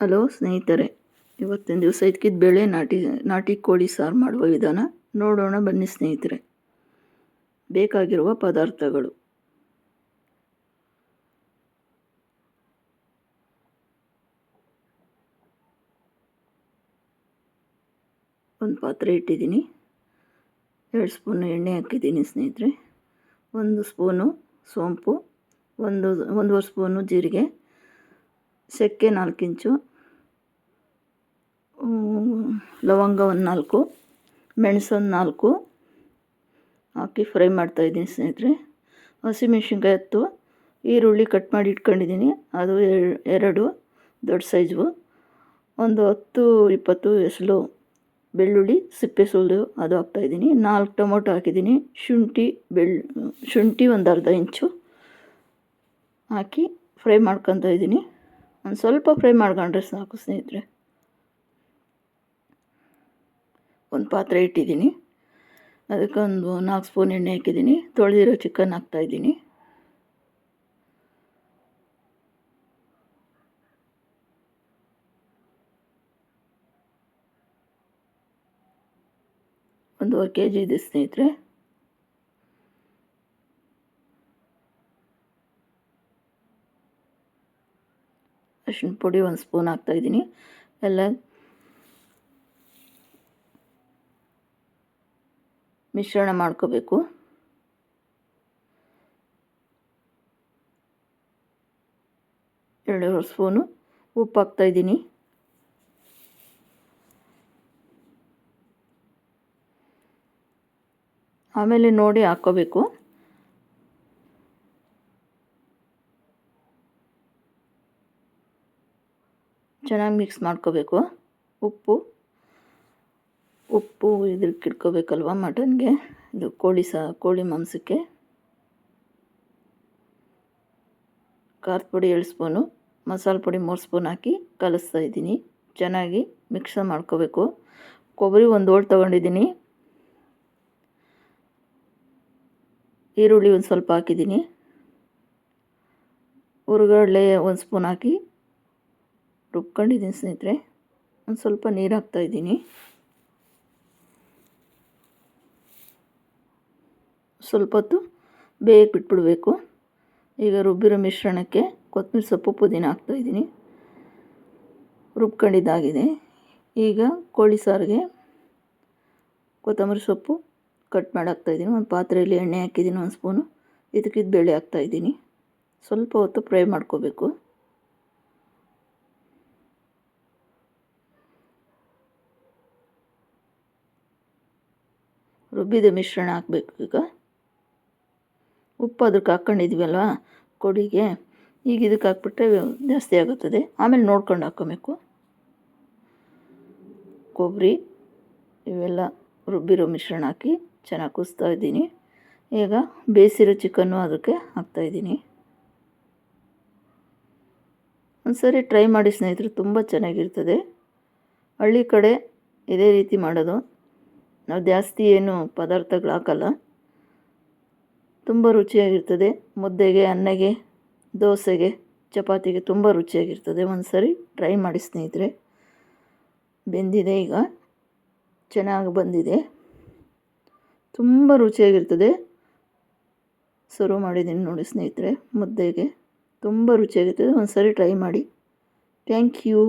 Hello ಸ್ನೇಹಿತರೆ, ಇವತ್ತಿನ ದಿವಸ ಇದಕ್ಕಿದ್ದ ಬೇಳೆ, ನಾಟಿ ನಾಟಿ ಕೋಳಿ ಸಾರು ಮಾಡುವ ವಿಧಾನ ನೋಡೋಣ ಬನ್ನಿ ಸ್ನೇಹಿತರೆ. ಬೇಕಾಗಿರುವ ಪದಾರ್ಥಗಳು. ಒಂದು ಪಾತ್ರೆ ಇಟ್ಟಿದ್ದೀನಿ. ಎರಡು ಸ್ಪೂನು ಎಣ್ಣೆ ಹಾಕಿದ್ದೀನಿ ಸ್ನೇಹಿತರೆ. ಒಂದು ಸ್ಪೂನು ಸೋಂಪು, ಒಂದು, ಒಂದೂವರೆ ಸ್ಪೂನು ಜೀರಿಗೆ ಚಕ್ಕೆ ನಾಲ್ಕು ಇಂಚು ಲವಂಗ ಒಂದು ನಾಲ್ಕು ಮೆಣಸು ಒಂದು ನಾಲ್ಕು. ಹಾಕಿ ಫ್ರೈ ಮಾಡ್ತಾಯಿದ್ದೀನಿ ಸ್ನೇಹಿತರೆ. ಹಸಿಮೆಣ್ಸಿನ್ಕಾಯಿ ಹತ್ತು, ಈರುಳ್ಳಿ ಕಟ್ ಮಾಡಿ ಇಟ್ಕೊಂಡಿದ್ದೀನಿ. ಅದು ಎರಡು, ದೊಡ್ಡ ಸೈಜು. ಒಂದು ಹತ್ತು, ಇಪ್ಪತ್ತು ಎಸಳು ಬೆಳ್ಳುಳ್ಳಿ, ಸಿಪ್ಪೆ ಸುಲಿದು ಅದು ಹಾಕ್ತಾಯಿದ್ದೀನಿ ನಾಲ್ಕು ಟೊಮೊಟೊ ಹಾಕಿದ್ದೀನಿ. ಶುಂಠಿ, ಬೆಳ್, ಶುಂಠಿ ಒಂದು ಅರ್ಧ ಇಂಚು ಹಾಕಿ ಫ್ರೈ ಮಾಡ್ಕೊತಾ ಇದ್ದೀನಿ. ಒಂದು ಸ್ವಲ್ಪ ಫ್ರೈ ಮಾಡ್ಕೊಂಡ್ರೆ ಸಾಕು ಸ್ನೇಹಿತರೆ. ಒಂದು ಪಾತ್ರೆ ಇಟ್ಟಿದ್ದೀನಿ. ಅದಕ್ಕೆ ಒಂದು ನಾಲ್ಕು ಸ್ಪೂನ್ ಎಣ್ಣೆ ಹಾಕಿದ್ದೀನಿ. ತೊಳೆದಿರೋ ಚಿಕನ್ ಹಾಕ್ತಾಯಿದ್ದೀನಿ ಒಂದೂವರೆ ಕೆ ಜಿ ಇದೆ ಸ್ನೇಹಿತರೆ. ಅರಿಶಿನ ಪುಡಿ ಒಂದು ಸ್ಪೂನ್ ಹಾಕ್ತಾಯಿದ್ದೀನಿ ಎಲ್ಲ ಮಿಶ್ರಣ ಮಾಡ್ಕೋಬೇಕು. ಎರಡೂವರೆ ಸ್ಪೂನು ಉಪ್ಪು ಹಾಕ್ತಾಯಿದ್ದೀನಿ ಆಮೇಲೆ ನೋಡಿ ಹಾಕ್ಕೋಬೇಕು. ಚೆನ್ನಾಗಿ ಮಿಕ್ಸ್ ಮಾಡ್ಕೋಬೇಕು. ಉಪ್ಪು. ಉಪ್ಪು ಇದಕ್ಕೆ ಇಟ್ಕೋಬೇಕಲ್ವ ಮಟನ್ಗೆ ಇದು ಕೋಳಿ ಸಹ ಕೋಳಿ ಮಾಂಸಕ್ಕೆ. ಖಾರದ ಪುಡಿ ಎರಡು ಸ್ಪೂನು, ಮಸಾಲೆ ಪುಡಿ ಮೂರು ಸ್ಪೂನ್ ಹಾಕಿ ಕಲಿಸ್ತಾ ಇದ್ದೀನಿ. ಚೆನ್ನಾಗಿ ಮಿಕ್ಸ್ ಮಾಡ್ಕೋಬೇಕು. ಕೊಬ್ಬರಿ ಒಂದು ಓಳು ತೊಗೊಂಡಿದ್ದೀನಿ. ಈರುಳ್ಳಿ ಒಂದು ಸ್ವಲ್ಪ ಹಾಕಿದ್ದೀನಿ. ಹುರ್ಗಡ್ಲೆ ಒಂದು ಸ್ಪೂನ್ ಹಾಕಿ ರುಬ್ಕೊಂಡಿದ್ದೀನಿ ಸ್ನೇಹಿತರೆ. ಒಂದು ಸ್ವಲ್ಪ ನೀರು ಹಾಕ್ತಾಯಿದ್ದೀನಿ ಸ್ವಲ್ಪ ಹೊತ್ತು ಬೇಯಕ್ಕೆ ಬಿಟ್ಬಿಡಬೇಕು. ಈಗ ರುಬ್ಬಿರೋ ಮಿಶ್ರಣಕ್ಕೆ ಕೊತ್ತಂಬರಿ ಸೊಪ್ಪು ಪುದೀನ ಹಾಕ್ತಾಯಿದ್ದೀನಿ ರುಬ್ಕೊಂಡಿದ್ದಾಗಿದೆ. ಈಗ ಕೋಳಿ ಸಾರಿಗೆ ಕೊತ್ತಂಬರಿ ಸೊಪ್ಪು ಕಟ್ ಮಾಡಿ ಹಾಕ್ತಾಯಿದ್ದೀನಿ ಒಂದು ಪಾತ್ರೆಯಲ್ಲಿ ಎಣ್ಣೆ ಹಾಕಿದ್ದೀನಿ, ಒಂದು ಸ್ಪೂನು. ಇದಕ್ಕಿದ್ದು ಬೇಳೆ ಹಾಕ್ತಾಯಿದ್ದೀನಿ ಸ್ವಲ್ಪ ಹೊತ್ತು ಫ್ರೈ ಮಾಡ್ಕೋಬೇಕು. ರುಬ್ಬಿದ ಮಿಶ್ರಣ ಹಾಕಬೇಕು ಈಗ. ಉಪ್ಪು ಅದಕ್ಕೆ ಹಾಕ್ಕೊಂಡಿದ್ವಲ್ವ? ಕೊಡಿಗೆ. ಈಗ ಇದಕ್ಕೆ ಹಾಕ್ಬಿಟ್ರೆ ಜಾಸ್ತಿ ಆಗುತ್ತದೆ. ಆಮೇಲೆ ನೋಡ್ಕೊಂಡು ಹಾಕ್ಕೊಬೇಕು ಕೊಬ್ಬರಿ ಇವೆಲ್ಲ ರುಬ್ಬಿರೋ ಮಿಶ್ರಣ ಹಾಕಿ ಚೆನ್ನಾಗಿ ಕುಸ್ತಾ ಇದ್ದೀನಿ. ಈಗ ಬೇಯಿಸಿರೋ ಚಿಕನ್ನು ಅದಕ್ಕೆ ಹಾಕ್ತಾಯಿದ್ದೀನಿ ಒಂದು ಸರಿ ಟ್ರೈ ಮಾಡಿ ಸ್ನೇಹಿತರು, ತುಂಬ ಚೆನ್ನಾಗಿರ್ತದೆ. ಹಳ್ಳಿ ಕಡೆ ಇದೇ ರೀತಿ ಮಾಡೋದು. ನಾವು ಜಾಸ್ತಿ ಏನು ಪದಾರ್ಥಗಳು ಹಾಕಲ್ಲ ತುಂಬ ರುಚಿಯಾಗಿರ್ತದೆ. ಮುದ್ದೆಗೆ, ಅನ್ನಗೆ, ದೋಸೆಗೆ, ಚಪಾತಿಗೆ ತುಂಬ ರುಚಿಯಾಗಿರ್ತದೆ. ಒಂದು ಸರಿ ಟ್ರೈ ಮಾಡಿ ಸ್ನೇಹಿತರೆ. ಬೆಂದಿದೆ ಈಗ. ಚೆನ್ನಾಗಿ ಬಂದಿದೆ. ತುಂಬ ರುಚಿಯಾಗಿರ್ತದೆ. ಸರ್ವ್ ಮಾಡಿದ್ದೀನಿ ನೋಡಿ ಸ್ನೇಹಿತರೆ. ಮುದ್ದೆಗೆ ತುಂಬ ರುಚಿಯಾಗಿರ್ತದೆ. ಒಂದು ಸರಿ ಟ್ರೈ ಮಾಡಿ. Thank you.